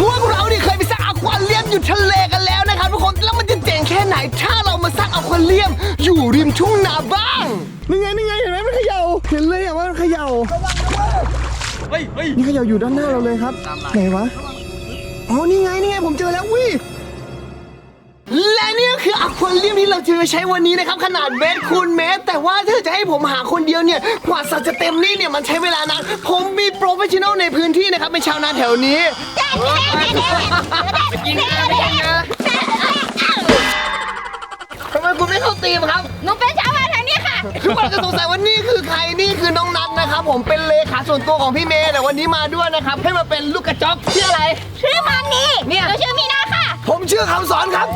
พวกเราเนี่ยเคยไปสร้างอควาเรียมอยู่ทะเลกันแล้วนะครับทุกคนแล้วมันจะเจ๋งแค่ไหน ถ้าเรามาสร้างอควาเรียมอยู่ริมทุ่งนาบ้างนี่ไงนี่ไงเห็นไหมมันเขย่าเห็นเลยอะว่ามันเขย่าเฮ้ยเฮ้ยนี่เขย่าอยู่ด้านหน้าเราเลยครับไหนวะอ๋อนี่ไงนี่ไงผมเจอแล้ววิ และนี่ก็คืออควาเรียมที่เราจะใช้วันนี้นะครับ ขนาดเมตรคูณเมตร แต่ว่าถ้าจะให้ผมหาคนเดียวเนี่ยกว่าสัตว์จะเต็มนี่เนี่ยมันใช้เวลานานผมมีโปรเฟชชั่นอลในพื้นที่นะครับเป็นชาวนาแถวนี้กินนะกินนะทำไมคุณไม่เข้าตีมครับ หนูเป็นชาวบ้านทางนี้ค่ะ ทุกคนอาจจะสงสัยว่านี่คือใครนี่คือน้องนัทนะครับผมเป็นเลขาส่วนตัวของพี่เมย์แต่วันนี้มาด้วยนะครับให้มาเป็นลูกกระจอกชื่ออะไร ชื่อมันนี่เนี่ยหนูชื่อมีนาค่ะ ผมชื่อคำสอนครับ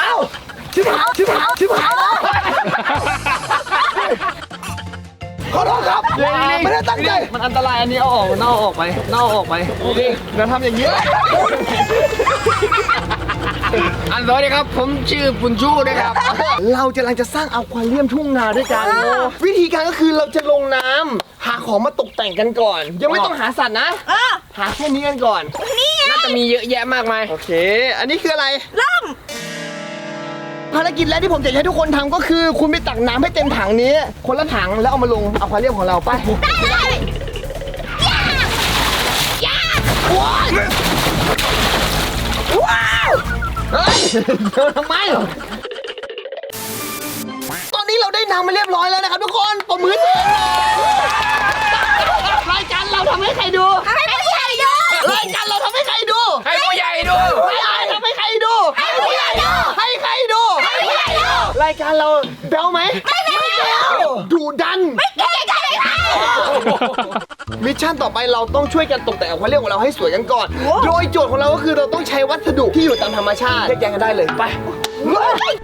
เอ้าชิบหายชิบหายชิบหายแล้วขอโทษครับ ไม่ได้ตั้งใจ มันอันตรายอันนี้เอาออกนอกออกไปนอกออกไปนี่เราทำอย่างนี้ อันสวัสดีครับ ผมชื่อปุญชูนะครับ เราจะกำลังจะสร้างอควาเรียมทุ่งนาด้วยกัน วิธีการก็คือเราจะลงน้ำ ของมาตกแต่งกันก่อน ยังไม่ต้องหาสัตว์นะ เออหาแค่นี้กันก่อน นี่ไงน่าจะมีเยอะแยะมากมาย โอเค อันนี้คืออะไรล่ม ภารกิจแรกที่ผมจะให้ทุกคนทำก็คือ คุณไปตักน้ำให้เต็มถังนี้ คนละถังแล้วเอามาลงอควาเรียมของเราไป ได้เลยยาว้ายว้าวเฮ้ยเดินทำไม ตอนนี้เราได้น้ำมาเรียบร้อยแล้วนะครับทุกคนปมมือให้ตัวเองหน่อยรายการเราทำให้ใครดู ให้ผู้ใหญ่ดูรายการเราทำให้ใครดูให้ผู้ใหญ่ดูไม่ได้ทำให้ใครดู ให้ผู้ใหญ่ดู ให้ใครดูให้ผู้ใหญ่ดูรายการเราเบลไหมไม่แน่ดูดันเก่งกันเลยค่ะมิชชั่นต่อไปเราต้องช่วยกันตกแต่งอควาเรียมของเราให้สวยกันก่อน โดยโจทย์ของเราก็คือเราต้องใช้วัสดุที่อยู่ตามธรรมชาติแยกแยะกันได้เลยไป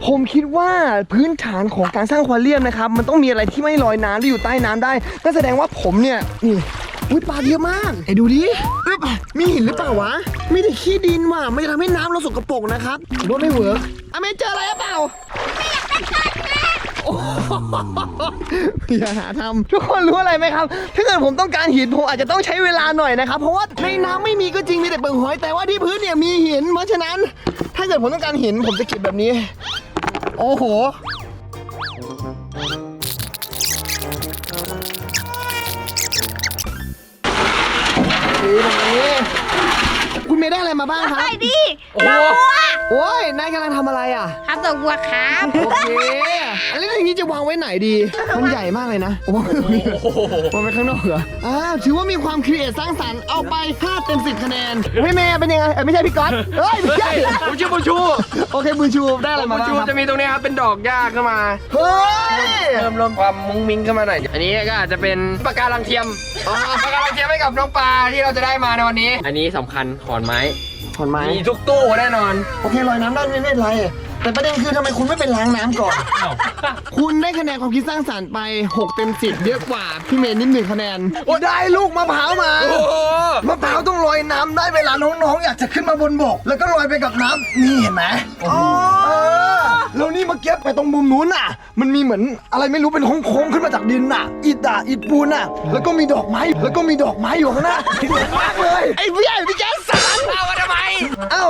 ผมคิดว่าพื้นฐานของการสร้างอควาเรียมนะครับ มันต้องมีอะไรที่ไม่ลอยน้ำที่อยู่ใต้น้ำได้นั่นแสดงว่าผมเนี่ยนี่ อุ้ยปลาเยอะมากไอ้ดูดิอึ๊บมีหินหรือเปล่าวะมีแต่ขี้ดินว่ะไม่จะทำให้น้ำเราสกปรกนะครับว่าไม่เวิร์กอเมเจออะไรหรือเปล่าโอ้โหอย่าหาทำทุกคนรู้อะไรไหมครับ ถ้าเกิดผมต้องการหินผมอาจจะต้องใช้เวลาหน่อยนะครับ เพราะว่าในน้ำไม่มีก็จริงมีแต่เปลือกหอยแต่ว่าที่พื้นเนี่ยมีหิน เพราะฉะนั้น ถ้าเกิดผมต้องการหินผมจะเก็บแบบนี้ โอ้โห ได้อะไรมาบ้างครับไปดิเราอะ โอ้ยนายกำลังทำอะไรอะ ครับตัววัวครับโอเคแล้วอย่างนี้จะวางไว้ไหนดี มันใหญ่มากเลยนะโอ้โหวางไว้ข้างนอกเหรออ่าถือว่ามีความครีเอทสร้างสรรค์ เอาไป5เต็ม10คะแนนพี่เมย์เป็นยังไงเอ้ยไม่ใช่พี่ก๊อตเฮ้ยไม่ใช่ ผมชื่อปุญชูโอเคบุญชูได้อะไรปุมาญบ้างชูครับจะมีตรงนี้ครับเป็นดอกหญ้าขึ้นมา เฮ้ย เพิ่มลมความมุ้งมิ้งขึ้นมาหน่อย อันนี้ก็อาจจะเป็นปากการังเทียมปากการังเทียมให้กับน้องปลาที่เราจะได้มาในวันนี้ อันนี้สำคัญขอนไม้ ถอนไม้มีทุกตู้แน่นอน โอเคลอยน้ำได้ไม่เป็นไร แต่ประเด็นคือทำไมคุณไม่ไปล้างน้ำก่อนคุณได้คะแนนความคิดสร้างสรรค์ไป 6 เต็ม 10 เยอะกว่า พี่เมย์นิดหนึ่งคะแนนโอ้ได้ลูกมะพร้าวมา โอ้โหมะพร้าวต้องลอยน้ำได้เวลาน้องๆ อยากจะขึ้นมาบนบก แล้วก็ลอยไปกับน้ำนี่เห็นไหมเออแล้วนี่เมื่อกี้ไปตรงมุมนู้นน่ะ มันมีเหมือนอะไรไม่รู้เป็นโค้งๆขึ้นมาจากดินน่ะ อิฐอะอิฐปูนน่ะ แล้วก็มีดอกไม้ แล้วก็มีดอกไม้อยู่ข้างหน้าสวยมากเลย ไอ้พี่ใหญ่พี่แจ๊สสาร เอามาทำไม เอ้า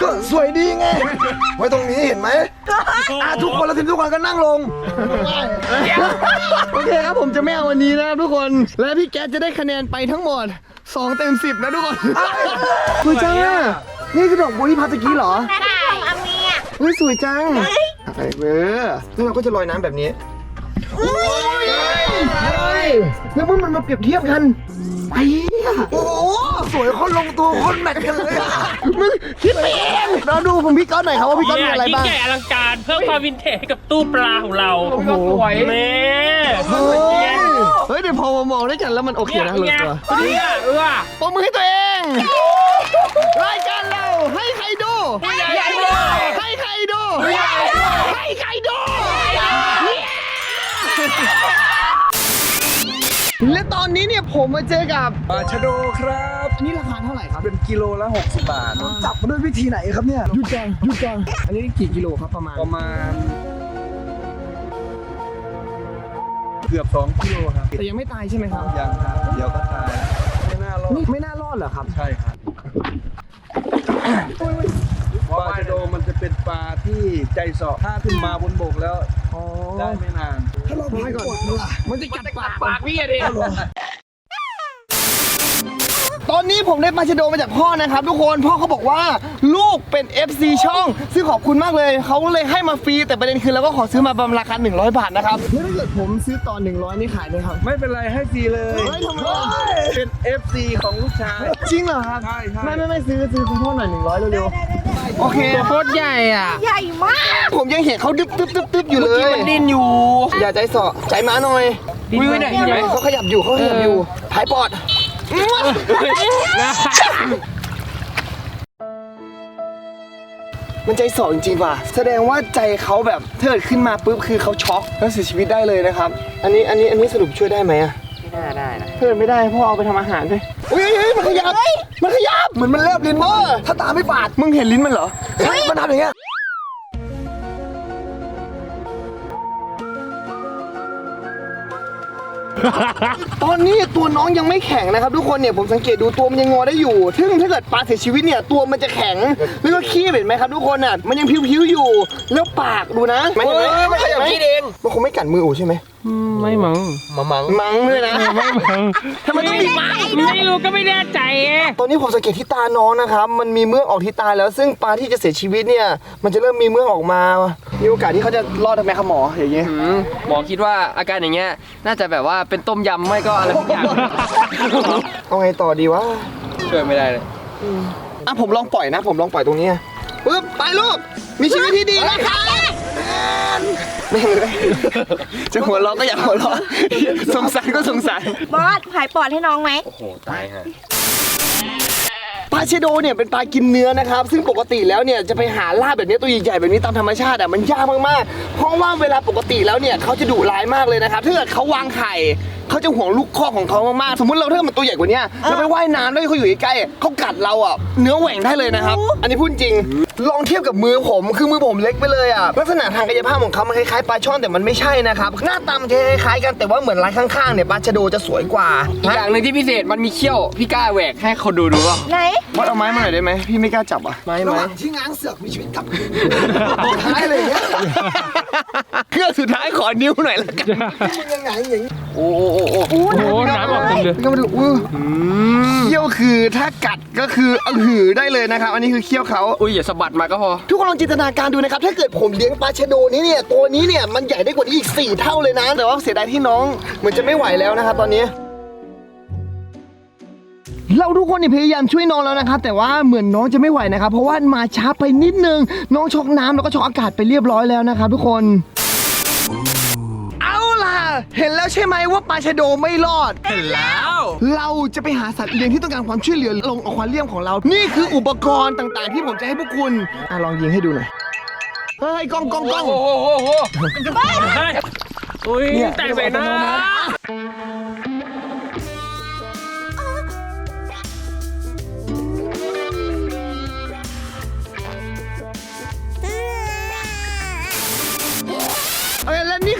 ก็สวยดีไง ไว้ตรงนี้เห็นไหมอะทุกคนแล้วทีมทุกคนก็นั่งลง โอเคครับผมจะไม่เอาวันนี้นะครับทุกคน และพี่แก๊สจะได้คะแนนไปทั้งหมด 2 เต็ม 10 นะทุกคนสวยจังอะนี่คือดอกบัวที่พัดตะกี้เหรอได้ของอาเมียเฮ้ยสวยจังไอ้เว้ยแล้วเราก็จะลอยน้ำแบบนี้ เฮ้ยแล้วเมื่อมันมาเปรียบเทียบกันไอ้เหี้ยโอ้โหสวยคนลงตัวคนแมทกันเลยอะมึงคิดไปเองเราดูผมพี่ก๊อตหน่อยครับว่าพี่ก๊อตมีอะไรยิ่งบ้างใหญ่อลังการเพิ่มความวินเทจให้กับตู้ปลาของเราโอ้โห สวยแม่เฮ้ยเฮ้ยเดี๋ยวพอมามองด้วยกันแล้วมันโอเคเนี่ยนะลงเนี่ยตัวเนี่ยเออปมมือให้ตัวเอง รายการเราให้ใครดูใหญ่เลยให้ใครดูให้ใครดู และตอนนี้เนี่ยผมมาเจอกับปลาชะโดครับนี่ราคาเท่าไหร่ครับเป็นกิโลละ 60 บาทจับมาด้วยวิธีไหนครับเนี่ยหยุดก่อนหยุดก่อนอันนี้กี่กิโลครับประมาณประมาณ เกือบ2กิโลครับแต่ยังไม่ตายใช่ไหมครับยังครับเดี๋ยวก็ตายแล้วไม่น่ารอดนี่ไม่น่ารอดเหรอครับ ใช่ครับปลาชะโดมันจะเป็นปลาที่ใจเสาะถ้าขึ้นมาบนบกแล้วอ๋อได้ไม่นานถ้าเราพายก่อนมันจะกัดปากปากพี่อะดิตอนนี้ผมได้ปลาชะโดมาจากพ่อนะครับทุกคนพ่อเขาบอกว่าลูกเป็น FC ช่อง ซึ่งขอบคุณมากเลยเขาเลยให้มาฟรีแต่ประเด็นคือเราก็ขอซื้อมาบำราคา100 บาทนะครับแล้วถ้าเกิดผมซื้อต่อ100นี่ขายไหมครับ ไม่เป็นไรให้ฟรีเลยเฮ้ยทำไมอะเป็น FC ของลูกชายจริงเหรอครับใช่ใช่ไม่ไม่ไม่ซื้อซื้อคุณพ่อหน่อย100เร็วๆ โอเคโคตรใหญ่อะใหญ่มาก ผมยังเห็นเขาดึบดึบดึบดึบอยู่เลยมันดิ้นอยู่ อย่าใจเสาะใจม้าหน่อยวิวเนี่ยเห็นไหมเขาขยับอยู่เขาขยับอยู่ผายปอดมันใจสอจริงๆว่ะ แสดงว่าใจเขาแบบถ้าเกิดขึ้นมาปุ๊บคือเขาช็อกแล้วเสียชีวิตได้เลยนะครับ อันนี้อันนี้อันนี้สรุปช่วยได้ไหมอะไม่ น่าได้นะถ้าเกิดไม่ได้พ่อเอาไปทำอาหารด้วยเฮ้ยเฮ้ยมันขยับมันขยับเหมือนมันเลิบลิ้นเออถ้าตาไม่ฝาดมึงเห็นลิ้นมันเหรอใช่มันทำอย่างเงี้ยตอนนี้ตัวน้องยังไม่แข็งนะครับทุกคนเนี่ยผมสังเกตดูตัวมันยังงอได้อยู่ ซึ่งถ้าเกิดปลาเสียชีวิตเนี่ยตัวมันจะแข็งแล้วก็ขี้เห็นไหมครับทุกคนอะมันยังพิ้วๆอยู่ แล้วปากดูนะเฮ้ยมันขยับขี้เองมันคงไม่กัดมืออูใช่ไหม ไม่มั้งมามังมั้งด้วยนะไม่มั้งทำไมต้องมีมั้งไม่รู้ก็ไม่แน่ใจไงตอนนี้ผมสังเกตที่ตาน้องนะครับ มันมีเมือกออกที่ตาแล้ว ซึ่งปลาที่จะเสียชีวิตเนี่ย มันจะเริ่มมีเมือกออกมา มีโอกาสที่เขาจะรอดทำไมครับหมออย่างเงี้ยอืมหมอคิดว่าอาการอย่างเงี้ย น่าจะแบบว่าเป็นต้มยำไม่ก็อะไรสักอย่างเอาไงต่อดีวะ ช่วยไม่ได้เลยอะผมลองปล่อยนะ ผมลองปล่อยตรงนี้ปึ๊บไปลูก มีชีวิตที่ดีนะครับ ไม่เลยจะหัวเราะก็อยากหัวเราะสงสารก็สงสารบอสผายปอดให้น้องไหม โอ้โหตายฮะ ปลาเชโดเนี่ยเป็นปลากินเนื้อนะครับ ซึ่งปกติแล้วเนี่ยจะไปหาล่าแบบนี้ตัวใหญ่ๆแบบนี้ตามธรรมชาติอะมันยากมากๆ เพราะว่าเวลาปกติแล้วเนี่ยเขาจะดุร้ายมากเลยนะครับถ้าเกิดเขาวางไข่ เขาจะห่วงลูกคอกของเขามากๆ สมมติเราถ้ามันตัวใหญ่กว่านี้เราไปว่ายน้ำแล้วเขาอยู่ใกล้ๆเขากัดเราอะ เนื้อแหว่งได้เลยนะครับ อันนี้พูดจริง ลองเทียบกับมือผม คือมือผมเล็กไปเลยอะ ลักษณะทางกายภาพของเขามันคล้ายๆปลาช่อนแต่มันไม่ใช่นะครับ หน้าตามันจะคล้ายๆกันแต่ว่าเหมือนลายข้างๆเนี่ยปลาชะโดจะสวยกว่า อีกอย่างหนึ่งที่พิเศษมันมีเขี้ยวพี่กล้าแหวกให้เขาดูดูว่าไหนวัดเอาไม้มาหน่อยได้ไหมพี่ไม่กล้าจับอะไม้ระหไม้ว่างที่ง้างเสือกมีชีวิตกลับสุดท้ายเลยเนี่ยเครื่องสุดท้ายขอนิ้วหน่อยละกันมึงยังไงอย่างนี้โอ้โอ้โอ้โอ้โอ้โหน้ำออกเต็มเลยก็มาดูอู้เขี้ยวคือถ้ากัดก็คือเอาหือได้เลยนะครับ อันนี้คือเขี้ยวเขาอุ้ยอย่าสะบัดมาก็พอ ทุกคนลองจินตนาการดูนะครับ ถ้าเกิดผมเลี้ยงปลาชะโดนี้เนี่ย ตัวนี้เนี่ยมันใหญ่ได้กว่านี้อีก 4 เท่าเลยนะ แต่ว่าเสียดายที่น้องเหมือนจะไม่ไหวแล้วนะครับตอนนี้เราทุกคนเนี่ยพยายามช่วยน้องแล้วนะครับแต่ว่าเหมือนน้องจะไม่ไหวนะครับเพราะว่ามาช้าไปนิดนึง น้องช็อกน้ำแล้วก็ช็อกอากาศไปเรียบร้อยแล้วนะครับทุกคนเอาล่ะ เห็นแล้วใช่ไหมว่าปลาชะโดไม่รอด เห็นแล้ว เราจะไปหาสัตว์เลี้ยงที่ต้องการความช่วยเหลือลงอควาเรียมของเรา นี่คืออุปกรณ์ต่างๆ ที่ผมจะให้พวกคุณอะลองยิงให้ดูหน่อย เฮ้ยกล้องกล้องกล้อง โอ้โหโอ้โหเฮ้ยอุ้ยแต่งไปนะ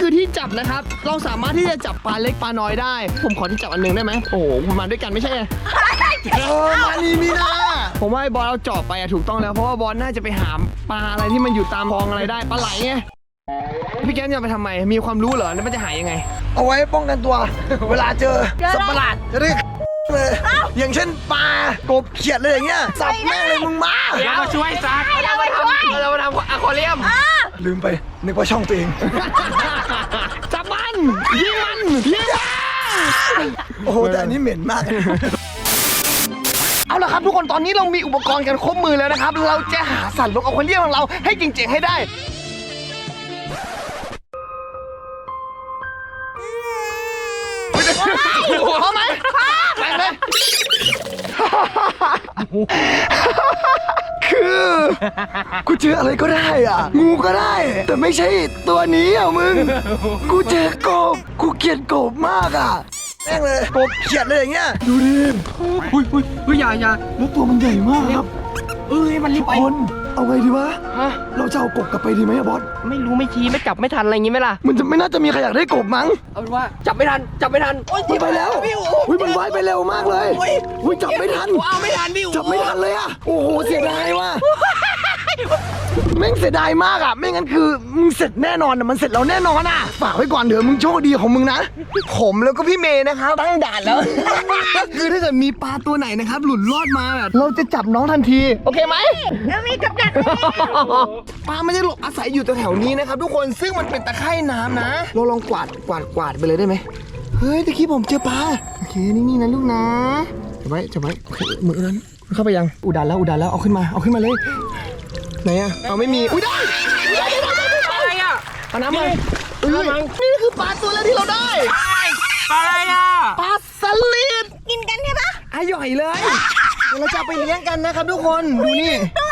คือที่จับนะครับ เราสามารถที่จะจับปลาเล็กปลาน้อยได้ ผมขอที่จับอันหนึงได้ไหมโอ้โหคุณมาด้วยกันไม่ใช่ไงเออมานี่นี่นะผมว่าไอ้บอลเราเจาะไปอะถูกต้องแล้วเพราะว่าบอลน่าจะไปหาปลาอะไรที่มันอยู่ตามคลองอะไรได้ปลาไหลไงพี่แก้มจะเอาไปทำไมมีความรู้เหรอแล้วมันจะหายยังไง เอาไว้ป้องกันตัว เวลาเจอเจออะไร สัตว์ประหลาดจะได้เลย อย่างเช่นปลากบเขียดเลยอย่างเงี้ยสับแม่งเลยมึงมาเดี๋ยวมาช่วยซักเราไปทำเราไปทำอะควาเรียม ลืมไปนึกว่าช่องตัวเอง จับมันยิงมันยิงมันโอ้โหแต่อันนี้เหม็นมาก เอาละครับทุกคนตอนนี้เรามีอุปกรณ์กันครบมือแล้วนะครับ เราจะหาสัตว์ลงอควาเรียมของเราให้จริงๆให้ได้ พร้อมไหมไปเลย คือ กูเจออะไรก็ได้อะ งูก็ได้ แต่ไม่ใช่ตัวนี้อะมึง กูเจอกบ กูเกลียดกบมากอะแม่งเลยกบเขียดเลยอย่างเงี้ย ดูดิอุ้ยอุ้ยอุ้ยอย่าอย่าแล้วตัวมันใหญ่มากครับ เอ้ยมันรีบไปคน เเอาไงดีวะ ฮะ เราจะเอากบกลับไปดีไหมอะบอส ไม่รู้ไม่ชี้ไม่จับไม่ทันอะไรอย่างงี้ไหมล่ะ มันจะไม่น่าจะมีใครอยากได้กบมั้ง เอาเป็นว่าจับไม่ทันจับไม่ทันโอ๊ยอุ้ยไปแล้วอุ้ยมันว่ายไปเร็วมากเลยอุ้ยจับไม่ทัน เอาไม่ทันพี่จับไม่ทันเลยอะโอ้โหเสียดายว่ะ แม่งเสียดายมากอะไม่งั้นคือมึงเสร็จแน่นอนอะมันเสร็จแล้วแน่นอนอะฝากไว้ก่อนเดี๋ยวมึงโชคดีของมึงนะ ผมแล้วก็พี่เมย์นะครับตั้งด่านแล้วก็คือถ้าเกิดมีปลาตัวไหนนะครับ หลุดรอดมาอะเราจะจับน้องทันที โอเคไหม แล้วมีกับดักปลาไม่ได้หลบอาศัยอยู่แถวๆนี้นะครับทุกคนซึ่งมันเป็นตะไคร่น้ำนะ เราลองกวาดกวาดกวาดไปเลยได้ไหมเฮ้ยตะกี้ผมเจอปลาโอเคนี่ๆนะลูกนะจับไว้จับไว้โอเคมือนั้นเข้าไปยังอุดานแล้วอุดานแล้วเอาขึ้นมาเอาขึ้นมาเลย ไหนอะเอาไม่มี อุ้ยได้ได้ได้ได้ได้อะไรอะเอาน้ำมาเอ้ยนี่คือปลาตัวแรกที่เราได้ปลาอะไรอะปลาสลิดกินกันใช่ปะอร่อยเลยเดี๋ยวเราจะเอาไปเลี้ยงกันนะครับทุกคน ดูนี่นี่นะ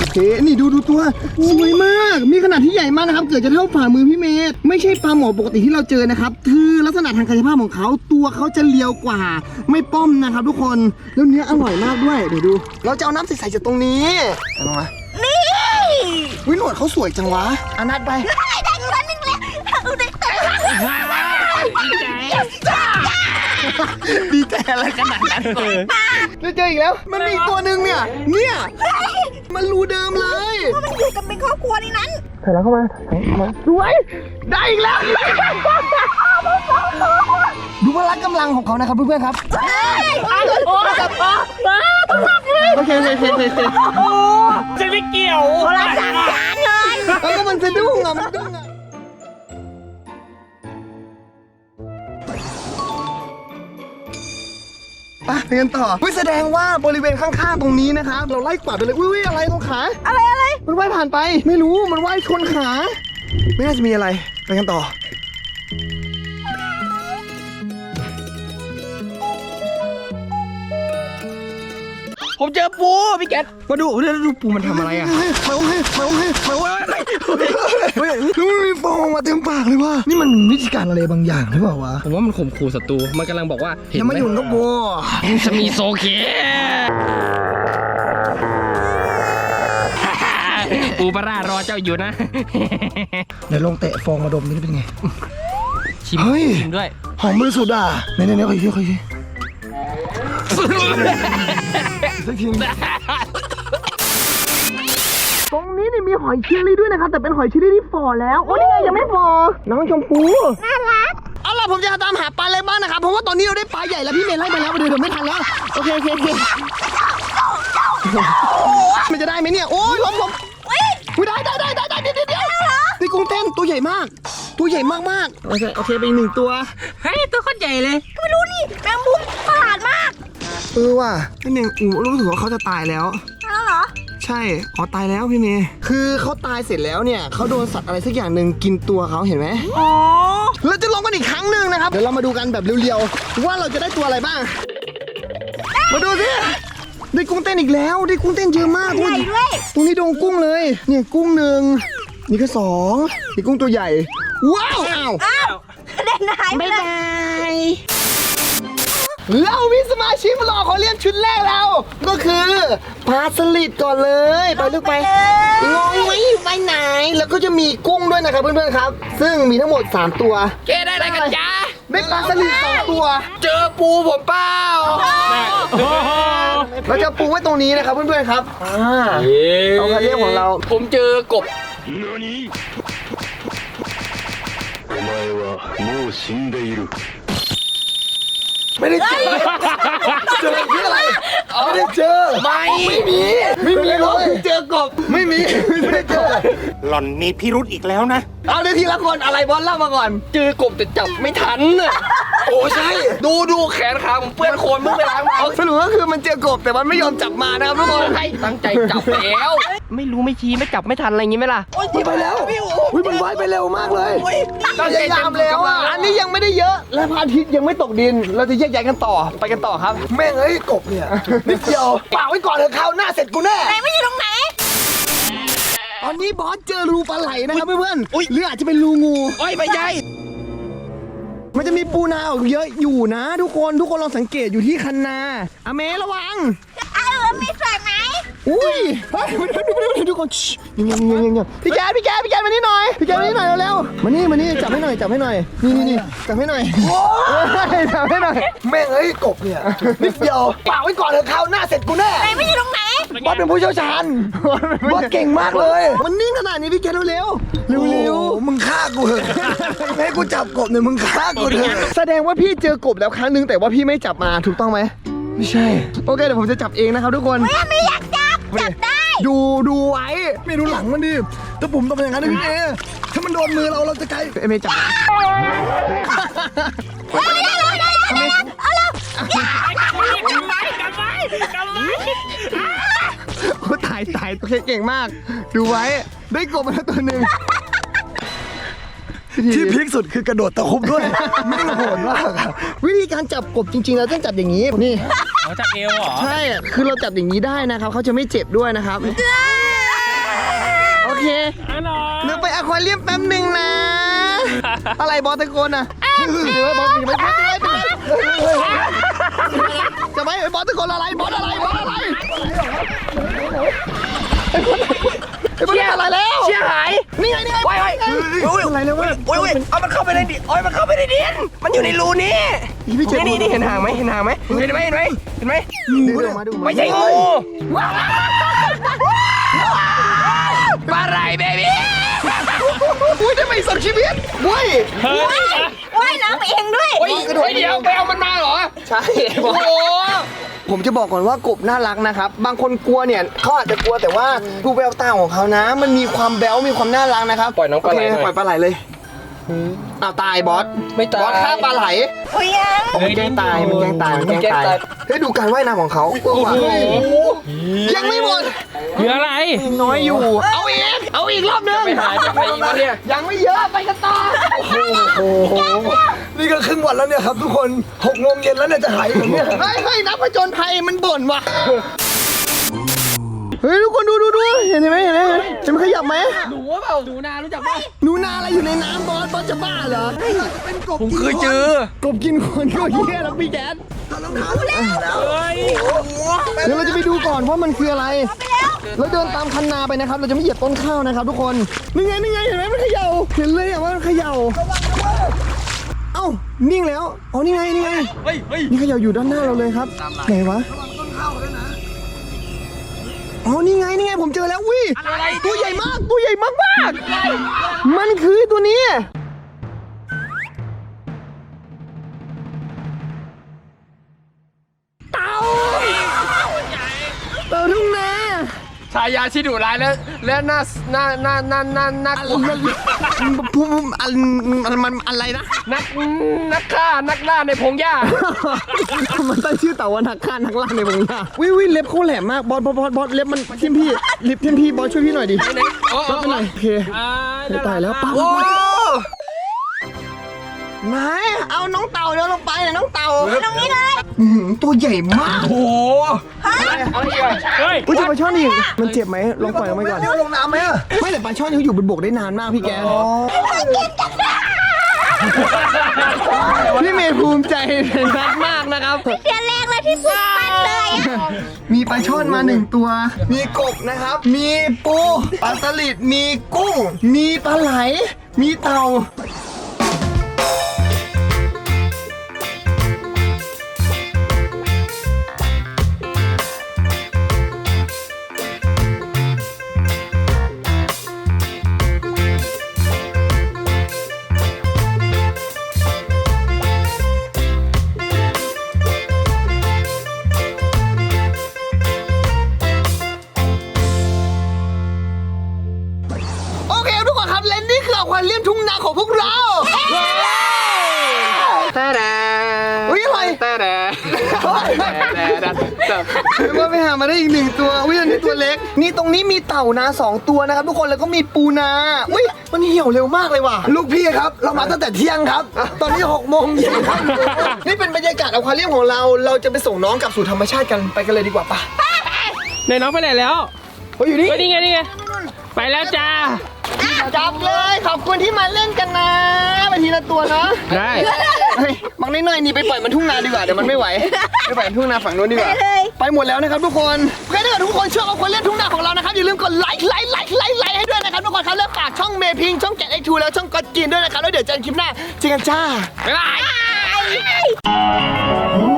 โอเค นี่ดูดูตัวสวยมาก มีขนาดที่ใหญ่มากนะครับ เกิดจะเท่าฝ่ามือพี่เมย์ไม่ใช่ปลาหมอปกติที่เราเจอนะครับ คือลักษณะทางกายภาพของเขา ตัวเขาจะเลียวกว่า ไม่ป้อมนะครับ ทุกคน แล้วเนื้ออร่อยมากด้วย เดี๋ยวดู เราจะเอาน้ำใสๆจากตรงนี้เอาลงมานี่วิหนวดเขาสวยจังวะอานัดไปได้ได้ตัวนึงแล้วเอาได้แต่ดีใจอะไรขนาดนั้นเลยเจออีกแล้ว มันมีอีกตัวหนึ่งเนี่ย เนี่ย มันรูเดิมเลยมันอยู่กันเป็นครอบครัวในนั้นถ่ายแล้วเข้ามาถ่ายเข้ามาสวย ได้อีกแล้ว ดูพละกำลังของเขานะครับเพื่อนๆครับ โอเคโอเคโอเคโอเคจะไม่เกี่ยวคนละสามจานเลยเออก็มันสะดุ้งอะมันสะดุ้ง ไปไปกันต่อวิแสดงว่าบริเวณข้างๆตรงนี้นะครับเราไล่กวาดไปเลยอุ้ยอะไรตรงขา อะไรอะไรมันว่ายผ่านไป ไม่รู้มันว่ายชนขา ไม่น่าจะมีอะไรไปกันต่อ ผมเจอปูพี่แกมาดูเรื่องดูปูมันทำอะไรอะเฮ้ยเฮ้ยเฮ้ยเฮ้ยเฮ้ยเฮ้ยเฮ้ยแล้วมันมีฟองออกมาเต็มปากเลยว่ะนี่มันวิธีการอะไรบางอย่างหรือเปล่าวะผมว่ามันข่มขู่ศัตรูมันกำลังบอกว่าเห็นอย่าไหมาหยุ่นกับโบจะมีโซเคปูปลาร่ารอเจ้าอยู่นะเดี๋ยวลองเตะฟองมาดมนี่เป็นไงชิมเฮ้ยชิมด้วยหอมบริสุทธิ์อะไหนไหนไหนค่อยๆค่อยๆ สักทีตรงนี้นี่มีหอยเชอรี่ด้วยนะครับ แต่เป็นหอยเชอรี่ที่ฝ่อแล้ว โอ้นี่ไงยังไม่ฝ่อน้องชมพูน่ารักเอาล่ะผมจะตามหาปลาอะไรบ้างนะครับเพราะว่าตอนนี้เราได้ปลาใหญ่แล้วพี่เมย์ไล่ไปแล้วเดี๋ยวเดี๋ยวไม่ทันแล้วโอเคโอเคโอเคมันจะได้ไหมเนี่ยโอ้ยล้มล้มอุ้ยได้ได้ได้ได้ได้เดี๋ยวเดี๋ยวเดี๋ยวนี่กุ้งเต้นตัวใหญ่มาก ตัวใหญ่มากมากๆโอเคโอเคไปอีกหนึ่งตัวเฮ้ยตัวคนใหญ่เลยไม่รู้นี่แมงมุมประหลาดมาก เออว่ะนั่นเองอูรู้สึกว่าเขาจะตายแล้ว แล้วเหรอ ใช่อ๋อตายแล้วพี่เมย์คือเขาตายเสร็จแล้วเนี่ยเขาโดนสัตว์อะไรสักอย่างหนึ่งกินตัวเขาเห็นไหมอ๋อเราจะลองกันอีกครั้งหนึ่งนะครับ เดี๋ยวเรามาดูกันแบบเรียวๆ ว่าเราจะได้ตัวอะไรบ้าง มาดูสิ ได้กุ้งเต้นอีกแล้ว ได้กุ้งเต้นเยอะมากใหญ่ด้วย ตรงนี้โดงกุ้งเลย เนี่ยกุ้งหนึ่ง นี่ก็สองนี่กุ้งตัวใหญ่ ว้าว อ้าวอ้าวเด่นหายไปเลย เรามีสมาชิกมารอขอเรียนชุดแรกแล้ว ก็คือปลาสลิดก่อนเลย ไปลูกไป งงไหมไปไหน แล้วก็จะมีกุ้งด้วยนะครับเพื่อนๆครับ ซึ่งมีทั้งหมด 3 ตัว เกได้อะไรกันจ้า ได้ปลาสลิดสองตัว เจอปูผมเปล่า โอ้โห เราจะปูไว้ตรงนี้นะครับเพื่อนๆครับอ่า เอาคันเรียกของเรา ผมเจอกบ お前はもう死んでいる ไม่ได้เจอเจอที่อะไร ไม่ได้เจอ ไม่ ไม่มี ไม่มีเลยเจอกบ ไม่มี ไม่ได้เจอ หล่อนมีพิรุธอีกแล้วนะ เอาเดี๋ยวทีละคนอะไรบอลเล่ามาก่อน เจอกบแต่จับไม่ทันน่ะโอ้ใช่ ดูดูแขนขาผมเปื้อนโคลนเพิ่งไปล้างมาเอาสรุปก็คือมันเจอกบแต่มันไม่ยอมจับมานะครับทุกคนให้ตั้งใจจับแล้ว ไม่รู้ไม่ชี้ไม่จับไม่ทันอะไรอย่างงี้ไหมล่ะมันไปแล้วอุ้ยมันว่ายไปเร็วมากเลยตั้งพใจยายามแล้วอะอันนี้ยังไม่ได้เยอะ และพระอาทิตย์ยังไม่ตกดิน เราจะแยกย้ายกันต่อไปกันต่อครับ แม่งเอ้ยกบเนี่ยนิดเดียวฝากไว้ก่อนเถอะคราวหน้าเสร็จกูแน่ ไหนไม่อยู่ตรงไหน ตอนนี้บอสเจอรูปลาไหลนะครับเพื่อนๆหรืออาจจะเป็นรูงู โอ้ยไม่ใช่มันจะมีปูนาออกเยอะอยู่นะ ทุกคนทุกคนลองสังเกตอยู่ที่คันนาอเมระวังอ้าวแล้วมีส่วนไหน อุ้ยเฮ้ยมาดูมาดูมาดูทุกคนชิยังยังยังยังยังพี่แกพี่แกพี่แกมานี่หน่อยพี่แกมานี่หน่อยเร็วๆมานี่มานี่จับให้หน่อยจับให้หน่อยนี่นี่นี่จับให้หน่อยโอ้ยจับให้หน่อยแม่งเอ้ยกบเนี่ยนิดเดียวฝากไว้ก่อนเถอะคราวหน้าเสร็จกูแน่ไหนไม่อยู่ตรงไหนบอสเป็นผู้เชี่ยวชาญบอสเก่งมากเลย มันนิ่งขนาดนี้พี่แกเร็วๆเร็วเร็วมึงฆ่ากูเหอะให้กูจับกบเนี่ยมึงฆ่ากูเถอะแสดงว่าพี่เจอกบแล้วครั้งนึงแต่ว่าพี่ไม่จับมาถูกต้องไหมไม่ใช่โอเคเดี๋ยวผมจะจับเองนะครับทุกคนไม่อยาก จับจับได้ ดูดูไว้ไม่ดูหลังมันดิถ้าผมทำอย่างนั้นนะพี่เอถ้ามันโดนมือเราเราจะไกลเอเมจับเอาเร็วเร็วเร็วเร็วเอาเร็วโอ้ตายตายโอเคเก่งมาก ดูไว้ได้กบมาแล้วตัวหนึ่ง ที่พีคสุดคือกระโดดตะคุบด้วย ไม่งโหดมากอะวิธีการจับกบจริง ๆ เราต้องจับอย่างนี้นี่ เขาจับเอวเหรอ ใช่ คือเราจับอย่างนี้ได้นะครับ เขาจะไม่เจ็บด้วยนะครับ โอเคเดี๋ยวไปอควาเรียมแป๊บหนึ่งนะ อะไรบอสตะโกนอะเดี๋ยวบอสไม่ไม่ไม่ไม่จะไม่บอสตะโกนอะไร บอสอะไร บอสอะไร ไอ้บอสไอ้บอสอะไรแล้วเชี่ยหายนี่ไงนี่ไงไว้ไว้อะไรแล้ววะโอ้ยโอ้ยเอามันเข้าไปในดิโอ้ยมันเข้าไปในดินมันอยู่ในรูนี่นี่นี่นี่เห็นหางไหมเห็นหางไหมเห็นไหมเห็นไหมเห็นไหมดูไม่ใช่งูปลาไหลเบบี้อุ้ยได้ไปสองชีวิตเว้ยเฮ้ยว่ายน้ำเองด้วยโอ้ยเฮ้ยเดี๋ยวไปเอามันมาเหรอ ใช่โอ้ ผมจะบอกก่อนว่ากบน่ารักนะครับ บางคนกลัวเนี่ยเขาอาจจะกลัวแต่ว่าดูแววตาของเขานะ มันมีความแบ๊วมีความน่ารักนะครับปล่อยน้องปลาไหลโเคหน่อยปล่อยปลาไหลเลย อ้าวตายบอสไม่ตาย บอสฆ่าปลาไหลโอ้ยยังมันแกล้งตายมันแกล้งตายมันแกล้งตายเฮ้ยดูการว่ายน้ำของเขาโอ้โหยังไม่หมดคืออะไรน้อยอยู่ เอาอีกเอาอีกรอบนึงไปหายไปอีกวะเนี่ยยังไม่เยอะไปกันต่อโอ้โหนี่ก็ครึ่งวันแล้วเนี่ยครับทุกคนหกโมงเย็นแล้วเนี่ยจะหายผมเนี่ยเฮ้ยเฮ้ยนักผจญภัยมันบ่นว่ะ เฮ้ยทุกคนดูดูดูเห็นไหมเห็นไหมเห็นมันขยับไหมหนูว่าเปล่าหนูนารู้จักป่ะหนูนาอะไรอยู่ในน้ำบอสบอสจะบ้าเหรอเป็นกบผมเคยเจอกบกินคนก็เหี้ยแล้วพี่แก๊สเดี๋ยวเราจะไปดูก่อนว่ามันคืออะไรแล้วเดินตามคันนาไปนะครับ เราจะไม่เหยียบต้นข้าวนะครับ ทุกคนนี่ไงนี่ไงเห็นไหมมันเขย่าเห็นเลยอะว่ามันเขย่าเอ้านิ่งแล้วอ๋อนี่ไงนี่ไงเฮ้ยเฮ้ยนี่เขย่าอยู่ด้านหน้าเราเลยครับไหนวะ อ๋อนี่ไงนี่ไงผมเจอแล้ววิตัวใหญ่มากตัวใหญ่มากมากๆมันคือตัวนี้ ชายาชิดุร้ายแล้วและน่าน่าน่าน่าน่าน่ากลัวพูมอันมันอะไรนะนักนักฆ่านักล่าในพงหญ้ามันตั้งชื่อเต่าว่านักฆ่านักล่าในวงหญ้าวิวิเล็บเขาแหลมมากบอสบอสบอสบอสเล็บมันทิ่มพี่เล็บทิ่มพี่บอสช่วยพี่หน่อยดิโอ้บอสเป็นไรโอเคอ่าเดี๋ยวตายแล้วปั๊บโอ้ ไหนเอาน้องเต่าเดี๋ยวลงไปน้องเต่าตรงนี้เลยอื้อหือตัวใหญ่มากโหเอาอีกอะเฮ้ยอุ้ยจะปลาช่อนอีกมันเจ็บไหมลองปล่อยลงไปก่อนลงน้ำไหมไม่แต่ปลาช่อนเขาอยู่บนบกได้นานมากพี่แกพี่เมย์ภูมิใจในนัดมากนะครับ เดือนแรกเลยที่สุดมันเลยอะมีปลาช่อนมาหนึ่งตัว มีกบนะครับ มีปู ปลาสลิด มีกุ้ง มีปลาไหล มีเต่า หามาได้อีกหนึ่งตัวอุ้ยอันนี้ตัวเล็ก นี่ตรงนี้มีเต่านาสองตัวนะครับทุกคนแล้วก็มีปูนาอุ้ยมันเหี่ยวเร็วมากเลยว่ะลูกพี่ครับ เรามาตั้งแต่เที่ยงครับ ตอนนี้หกโมงเย็นครับนี่เป็นบรรยากาศอควาเรียมของเรา เราจะไปส่งน้องกลับสู่ธรรมชาติกันไปกันเลยดีกว่าปะในน้องไปไหนแล้วเฮ้ยอยู่นี่เฮ้ยนี่ไงนี่ไงไปแล้วจ้า จับเลยขอบคุณที่มาเล่นกันนะไปทีละตัวเนาะได้ เฮ้ยบางนิดหน่อยนี่ไปปล่อยมันทุ่งนาดีกว่าเดี๋ยวมันไม่ไหวไปปล่อยมันทุ่งนาฝั่งนู้นดีกว่าเลยไปหมดแล้วนะครับทุกคนโอเคถ้าเกิดทุกคนชอบเอาคนเล่นทุ่งนาของเรานะครับอย่าลืมกดไลค์ไลค์ไลค์ไลค์ไลค์ให้ด้วยนะครับทุกคนครับแล้วฝากช่องเมพิงช่องแกะไอทูแล้วช่องกอดกินด้วยนะครับแล้วเดี๋ยวเจอกันคลิปหน้าเจอกันจ้าบ๊ายบาย